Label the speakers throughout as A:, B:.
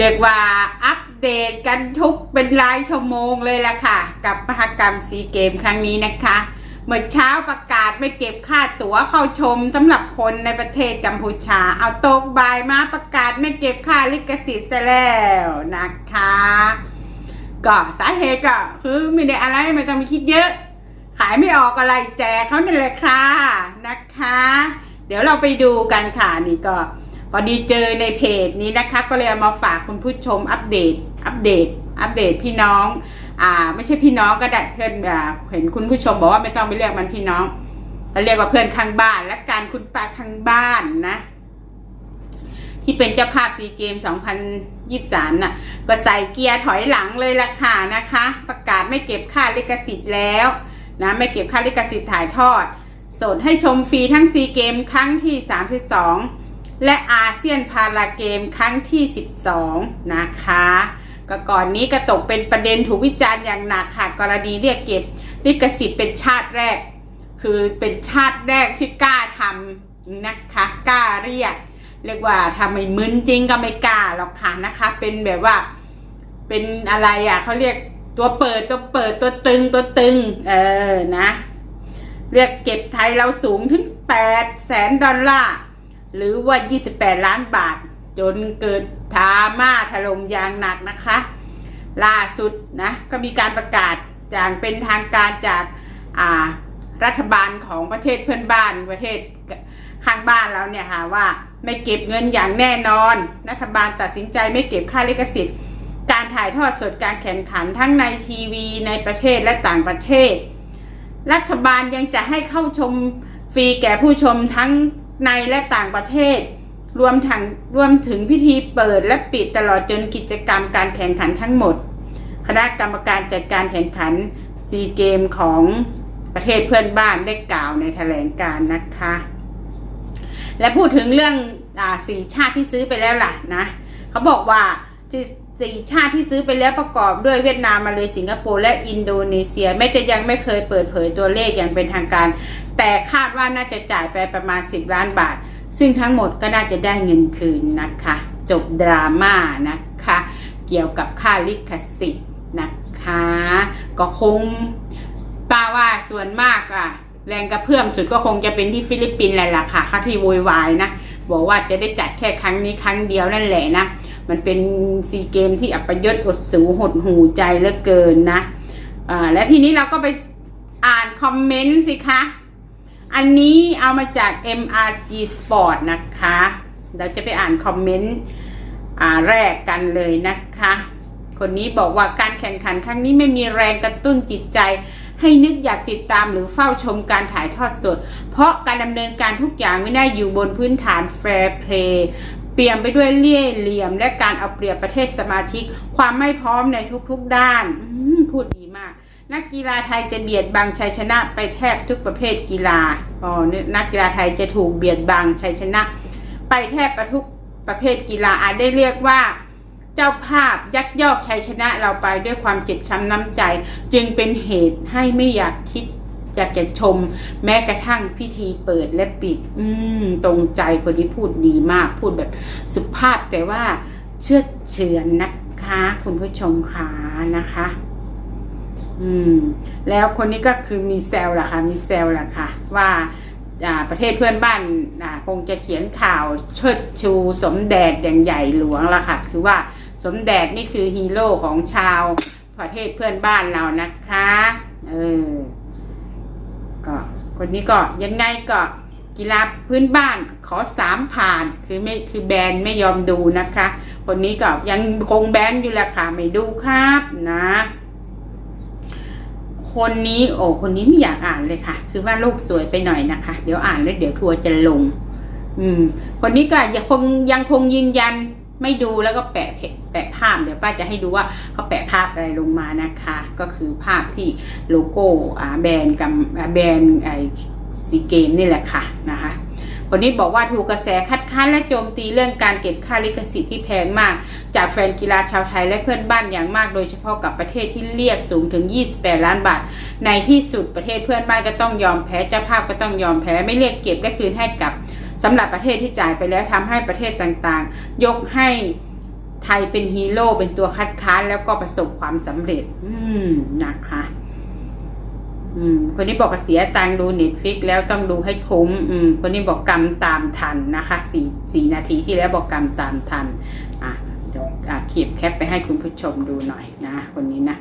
A: เรียกว่าอัปเดตกันทุกเป็นรายชั่วโมงเลยละค่ะ กับมหกรรมซีเกมครั้งนี้นะคะ เมื่อเช้าประกาศไม่เก็บค่าตั๋วเข้าชมสำหรับคนในประเทศกัมพูชา เอาตกบ่ายมาประกาศไม่เก็บค่าลิขสิทธิ์ซะแล้วนะคะ ก็สาเหตุก็คือไม่ได้อะไรไม่ต้องมีคิดเยอะ ขายไม่ออกอะไรแจกเขานี่แหละค่ะนะคะ เดี๋ยวเราไปดูกันค่ะนี่ก็ พอดีเจอในเพจนี้นะคะ ก็เลยเอามาฝากคุณผู้ชมอัปเดต อัปเดต อัปเดตพี่น้อง อ่า ไม่ใช่พี่น้องก็ได้เพื่อนอ่าเห็นคุณผู้ชมบอกว่าไม่ต้องไปเรียกมันพี่น้องเราเรียกว่าเพื่อนข้างบ้าน และการคุณป้าข้างบ้านนะ ที่เป็นเจ้าภาพซีเกม 2023 น่ะ ก็ใส่เกียร์ถอยหลังเลยล่ะค่ะนะคะ ประกาศไม่เก็บค่าลิขสิทธิ์แล้วนะไม่เก็บค่าลิขสิทธิ์ถ่ายทอดสดให้ชมฟรีทั้งซีเกมครั้งที่ 32 และอาเซียนพาราเกมครั้งที่ 12 นะคะก็ก่อนนี้ก็ตกเป็นประเด็นถูกวิจารณ์อย่างหนักค่ะกรณีเรียกเก็บลิขสิทธิ์เป็นชาติแรก คือเป็นชาติแรกที่กล้าทำนะคะกล้าเรียก เรียกว่าทำไม่มึนจริงก็ไม่กล้าหรอกค่ะนะคะ เป็นแบบว่าเป็นอะไรอะเขาเรียกตัวเปิดตัวเปิดตัวตึงตัวตึง เออนะ เรียกเก็บไทยเราสูงถึง8แสนดอลลาร์ หรือว่า 28 ล้านบาท จนเกิดดราม่าถล่มอย่างหนักนะคะ ล่าสุดนะก็มีการประกาศอย่างเป็นทางการจาการัฐบาลของประเทศเพื่อนบ้านประเทศข้างบ้านเราเนี่ยค่ะว่าไม่เก็บเงินอย่างแน่นอน รัฐบาลตัดสินใจไม่เก็บค่าลิขสิทธิ์ การถ่ายทอดสดการแข่งขันทั้งในทีวีในประเทศและต่างประเทศ รัฐบาลยังจะให้เข้าชมฟรีแก่ผู้ชมทั้ง ในและต่างประเทศ รวมถึงรวมถึงพิธีเปิดและปิดตลอดจนกิจกรรมการแข่งขันทั้งหมด คณะกรรมการจัดการแข่งขันซีเกมของประเทศเพื่อนบ้านได้กล่าวในแถลงการ์นะคะ และพูดถึงเรื่องอสีชาติที่ซื้อไปแล้วล่ะนะ เขาบอกว่าที่ สี่ชาติที่ซื้อไปแล้วประกอบด้วยเวียดนามมาเลยสิงคโปร์และอินโดนีเซียแม้จะยังไม่เคยเปิดเผยตัวเลขอย่างเป็นทางการ แต่คาดว่าน่าจะจ่ายไปประมาณ 10 ล้านบาท ซึ่งทั้งหมดก็น่าจะได้เงินคืนนะคะ จบดราม่านะคะ เกี่ยวกับค่าลิขสิทธิ์นะคะ ก็คงป้าว่าส่วนมากอะแรงกระเพื่อมสุดก็คงจะเป็นที่ฟิลิปปินส์แหละล่ะค่ะที่โวยวายนะบอกว่าจะได้จัดแค่ครั้งนี้ครั้งเดียวนั่นแหละนะ มันเป็นซีเกมที่อัปยศอดสูหดหูใจเหลือเกินนะอ่าและทีนี้เราก็ไปอ่านคอมเมนต์สิคะ อันนี้เอามาจาก MRG Sport นะคะ เราจะไปอ่านคอมเมนต์อ่าแรกกันเลยนะคะ คนนี้บอกว่าการแข่งขันครั้งนี้ไม่มีแรงกระตุ้นจิตใจ ให้นึกอยากติดตามหรือเฝ้าชมการถ่ายทอดสด เพราะการดำเนินการทุกอย่างไม่ได้อยู่บนพื้นฐานแฟร์เพลย์ เปลี่ยนไปด้วยเลี่ยเหลี่ยม และการเอาเปรียบประเทศสมาชิก ความไม่พร้อมในทุกๆด้านพูดดีมาก นักกีฬาไทยจะเบียดบังชัยชนะไปแทบทุกประเภทกีฬาอ๋อนักกีฬาไทยจะถูกเบียดบังชัยชนะ ไปแทบประทุกประเภทกีฬาอาจได้เรียกว่าเจ้าภาพยักยอกชัยชนะเราไปด้วยความเจ็บช้ำน้ำใจ จึงเป็นเหตุให้ไม่อยากคิด อยากจะชมแม้กระทั่งพิธีเปิดและปิด อืมตรงใจคนที่พูดดีมาก พูดแบบสุภาพแต่ว่าเชื่อดเฉือนนะคะ คุณผู้ชมขานะคะ อืม แล้วคนนี้ก็คือมีเซลล่ะค่ะ มีเซลล่ะค่ะ ว่าประเทศเพื่อนบ้านคงจะเขียนข่าวเชิดชูสมแดดอย่างใหญ่หลวงละค่ะ คือว่าสมแดดนี่คือฮีโร่ของชาวประเทศเพื่อนบ้านเรานะคะ เออ ก็คนนี้ก็ยังไงก็กีฬาพื้นบ้านขอสามผ่านคือไม่คือแบนไม่ยอมดูนะคะ คนนี้ก็ยังคงแบนอยู่แหละค่ะไม่ดูครับนะ คนนี้โอ้คนนี้ไม่อยากอ่านเลยค่ะ คือว่าโลกสวยไปหน่อยนะคะ เดี๋ยวอ่านแล้วเดี๋ยวทัวร์จะลง อืม คนนี้ก็ยังคงยังคงยืนยัน ไม่ดูแล้วก็แปะเพแปะภาพเดี๋ยวป้าจะให้ดูว่าเขาแปะภาพอะไรลงมานะคะ ก็คือภาพที่โลโก้อาแบรนด์กับอาแบรนด์ไอซีเกมนี่แหละค่ะนะคะคนนี้บอกว่าถูกกระแสคัดค้านและโจมตีเรื่องการเก็บค่าลิขสิทธิ์ที่แพงมาก จากแฟนกีฬาชาวไทยและเพื่อนบ้านอย่างมาก โดยเฉพาะกับประเทศที่เรียกสูงถึง 28 ล้านบาท ในที่สุดประเทศเพื่อนบ้านก็ต้องยอมแพ้เจ้าภาพก็ต้องยอมแพ้ไม่เรียกเก็บและคืนให้กับ สำหรับประเทศที่จ่ายไปแล้วทำให้ประเทศต่างๆ ยกให้ไทยเป็นฮีโร่เป็นตัวคัดค้านแล้วก็ประสบความสำเร็จ อืมนะคะอืมคนนี้บอกเสียตังดูเน็ตฟิกแล้วต้องดูให้คุ้มอืมคนนี้บอกกรรมตามทันนะคะสี่สี่นาทีที่แล้วบอกกรรมตามทัน อะเดี๋ยวอะเขียบแคปไปให้คุณผู้ชมดูหน่อยนะ คนนี้นะ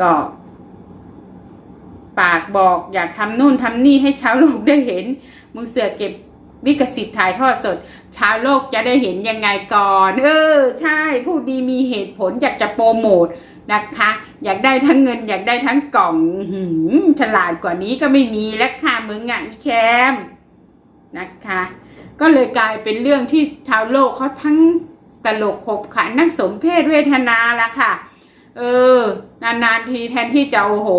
A: ก็ ปากบอกอยากทำนู่นทำนี่ให้ชาวโลกได้เห็น มึงเสือเก็บ ลิขสิทธิ์ถ่ายทอดสด ชาวโลกจะได้เห็นยังไงก่อน เออ ใช่ผู้ดีมีเหตุผลอยากจะโปรโมทนะคะ อยากได้ทั้งเงิน อยากได้ทั้งกล่องหืมฉลาดกว่านี้ก็ไม่มีแล้วค่ะมึงอะอีแคมนะคะ ก็เลยกลายเป็นเรื่องที่ชาวโลกเขาทั้งตลกขบขันนักสมเพศเวทนาละค่ะ เออ นานๆทีแทนที่จะโอ้โห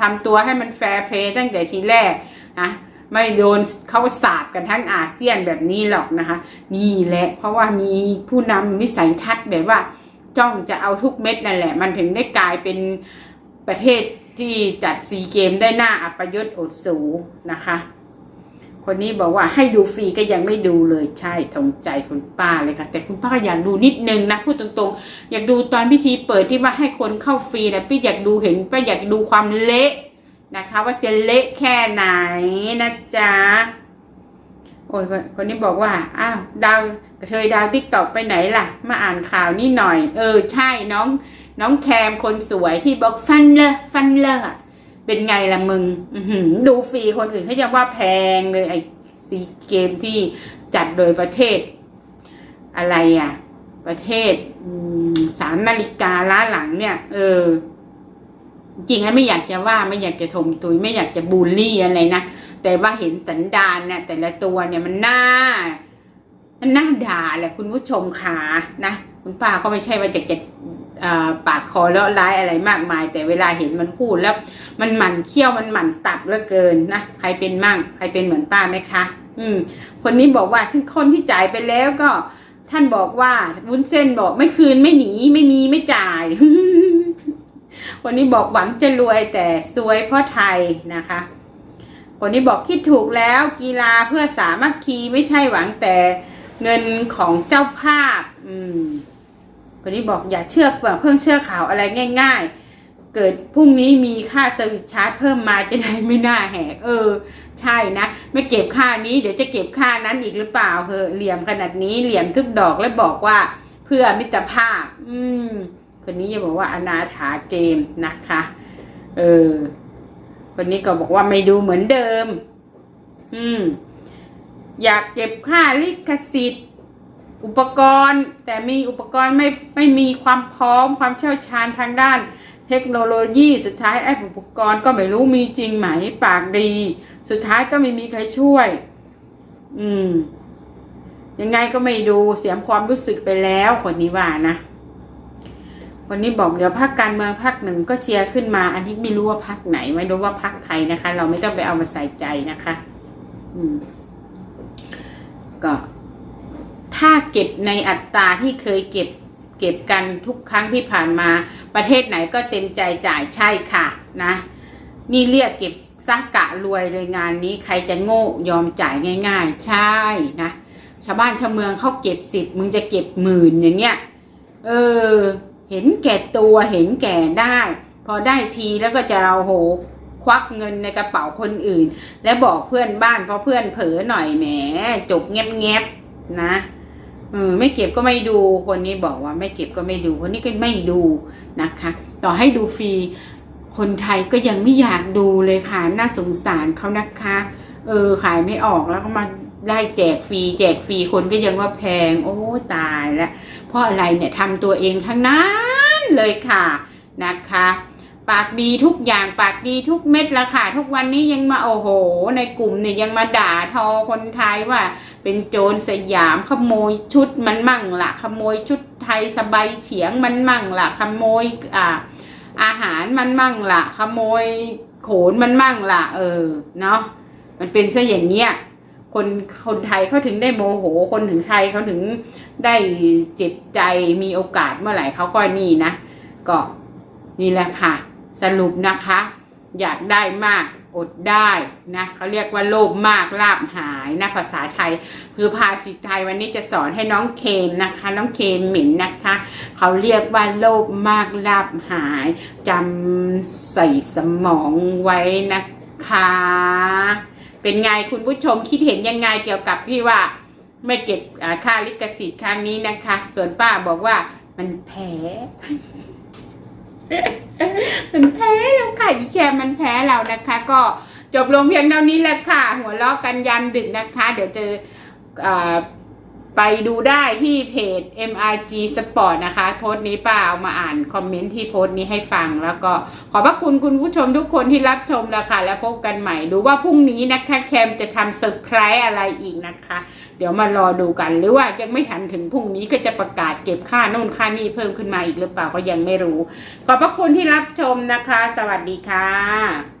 A: ทำตัวให้มันแฟร์เพลย์ตั้งแต่ทีแรกนะ ไม่โดนเขาสาบกันทั้งอาเซียนแบบนี้หรอกนะคะนี่แหละ เพราะว่ามีผู้นำวิสัยทัศน์แบบว่า จ้องจะเอาทุกเม็ดนั่นแหละ มันถึงได้กลายเป็นประเทศที่จัดซีเกมได้หน้าอัปยศอดสูนะคะ คนนี้บอกว่าให้ดูฟรีก็ยังไม่ดูเลยใช่ตรงใจคุณป้าเลยค่ะ แต่คุณป้าก็อยากดูนิดนึงนะพูดตรงๆ อยากดูตอนพิธีเปิดที่ว่าให้คนเข้าฟรีนะพี่อยากดูเห็นป้าอยากดูความเละ นะคะว่าจะเละแค่ไหนนะจ๊ะโอ้ยคนนี้บอกว่าอ้าวดาวกระเทยดาวติ๊กตอกไปไหนล่ะ มาอ่านข่าวนี่หน่อย เออใช่น้อง น้องแคมคนสวยที่บอกฟันเลอะฟันเลอะเป็นไงล่ะมึงอืดูฟรีคนอื่นเขายังว่าแพงเลยไอซีเกมที่จัดโดยประเทศ อะไรอะ ประเทศสามนาฬิกาล้าหลังเนี่ย เออ จริงๆไม่อยากจะว่าไม่อยากจะถมตุยไม่อยากจะบูลลี่อะไรนะแต่ว่าเห็นสันดานเนี่ยแต่ละตัวเนี่ยมันน่ามันน่าด่าแหละคุณผู้ชมขานะคุณป้าก็ไม่ใช่ว่าจะจะอ่าปากคอเลาะร้ายอะไรมากมาย แต่เวลาเห็นมันพูดแล้วมันหมั่นเคี้ยวมันหมั่นตับเหลือเกินนะใครเป็นมั่งใครเป็นเหมือนป้าไหมคะ อืม คนนี้บอกว่าที่คนที่จ่ายไปแล้วก็ ท่านบอกว่าวุ้นเส้นบอกไม่คืนไม่หนีไม่มีไม่จ่าย คนนี้บอกหวังจะรวยแต่ซวยเพราะไทยนะคะคนนี้บอกคิดถูกแล้วกีฬาเพื่อสามัคคีไม่ใช่หวังแต่เงินของเจ้าภาพ อืมคนนี้บอกอย่าเชื่อเพิ่งเชื่อข่าวอะไรง่าย ๆ เกิดพรุ่งนี้มีค่าสวิตชาร์จเพิ่มมาจะได้ไม่น่าแหกเออ ใช่นะ ไม่เก็บค่านี้เดี๋ยวจะเก็บค่านั้นอีกหรือเปล่าเฮอเหลี่ยมขนาดนี้เหลี่ยมทุกดอกแล้วบอกว่าเพื่อมิตรภาพ อืม คนนี้จะบอกว่าอนาถาเกมนะคะ เออ คนนี้ก็บอกว่าไม่ดูเหมือนเดิม อืม อยากเก็บค่าลิขสิทธิ์ อุปกรณ์ แต่มีอุปกรณ์ไม่ไม่มีความพร้อมความเชี่ยวชาญทางด้านเทคโนโลยีสุดท้ายไอ้อุปกรณ์ก็ไม่รู้มีจริงไหมปากดี สุดท้ายก็ไม่มีใครช่วย อืม ยังไงก็ไม่ดูเสียความรู้สึกไปแล้วคนนี้ว่านะ วันนี้บอกเดี๋ยวพักการเมืองพักหนึ่งก็เชียร์ขึ้นมา อันนี้ไม่รู้ว่าพักไหน ไม่รู้ว่าพักใครนะคะ เราไม่ต้องไปเอามาใส่ใจนะคะ อืม ก็ ถ้าเก็บในอัตราที่เคยเก็บ เก็บกันทุกครั้งที่ผ่านมา ประเทศไหนก็เต็มใจจ่ายใช่ค่ะ นะ นี่เรียกเก็บซักกะรวยเลยงานนี้ใครจะโง่ยอมจ่ายง่าย ๆ ใช่นะชาวบ้านชาวเมืองเขาเก็บสิบมึงจะเก็บหมื่นอย่างเงี้ยเออ เห็นแก่ตัวเห็นแก่ได้ พอได้ทีแล้วก็จะเอาโหควักเงินในกระเป๋าคนอื่น และบอกเพื่อนบ้านเพราะเพื่อนเผลอหน่อยแหมจบแงบๆนะเออไม่เก็บก็ไม่ดูคนนี้บอกว่าไม่เก็บก็ไม่ดูคนนี้ก็ไม่ดูนะคะ ต่อให้ดูฟรีคนไทยก็ยังไม่อยากดูเลยค่ะน่าสงสารเขานะคะ เออขายไม่ออกแล้วก็มาได้แจกฟรีแจกฟรีคนก็ยังว่าแพง โอ้ตายแล้วเพราะอะไรเนี่ยทำตัวเองทั้งนั้น เลยค่ะนะคะปากดีทุกอย่างปากดีทุกเม็ดละค่ะ ทุกวันนี้ยังมาโอ้โห ในกลุ่มเนี่ยยังมาด่าทอคนไทยว่า เป็นโจรสยามขโมยชุดมันมั่งละขโมยชุดไทยสบายเฉียงมันมั่งละขโมยอ่าอาหารมันมั่งละขโมยโขนมันมั่งละเออเนาะมันเป็นซะอย่างเงี้ย คนคนไทยเขาถึงได้โมโห คนถึงไทยเขาถึงได้เจ็บใจมีโอกาสเมื่อไหร่เขาก็นี่นะ ก็นี่แหละค่ะ สรุปนะคะ อยากได้มากอดได้นะเขาเรียกว่าโลภมากลาบหายนะภาษาไทย คือภาษิตไทยวันนี้จะสอนให้น้องเคมนะคะ น้องเคมหมิ่นนะคะ เขาเรียกว่าโลภมากลาบหายจำใส่สมองไว้นะคะ เป็นไงคุณผู้ชมคิดเห็นยังไงเกี่ยวกับที่ว่า ไม่เก็บค่าลิขสิทธิ์ครั้งนี้นะคะ ส่วนป้าบอกว่ามันแพ้มันแพ้แล้วค่ะอีแคมันแพ้เรานะคะ ก็จบลงเพียงเท่านี้แหละค่ะ หัวเราะกันยันดึกนะคะ เดี๋ยวเจอ ไปดูได้ที่เพจ MRG Sport นะคะ โพสต์นี้ป้าเอามาอ่านคอมเมนต์ที่โพสต์นี้ให้ฟังแล้วก็ขอบพระคุณคุณผู้ชมทุกคนที่รับชมแล้วค่ะ แล้วพบกันใหม่ดูว่าพรุ่งนี้นะคะแคมจะทำเซอร์ไพรส์อะไรอีกนะคะ เดี๋ยวมารอดูกันหรือว่ายังไม่ทันถึงพรุ่งนี้ก็จะประกาศเก็บค่าโน่นค่านี่เพิ่มขึ้นมาอีกหรือเปล่าก็ยังไม่รู้ ขอบพระคุณที่รับชมนะคะ สวัสดีค่ะ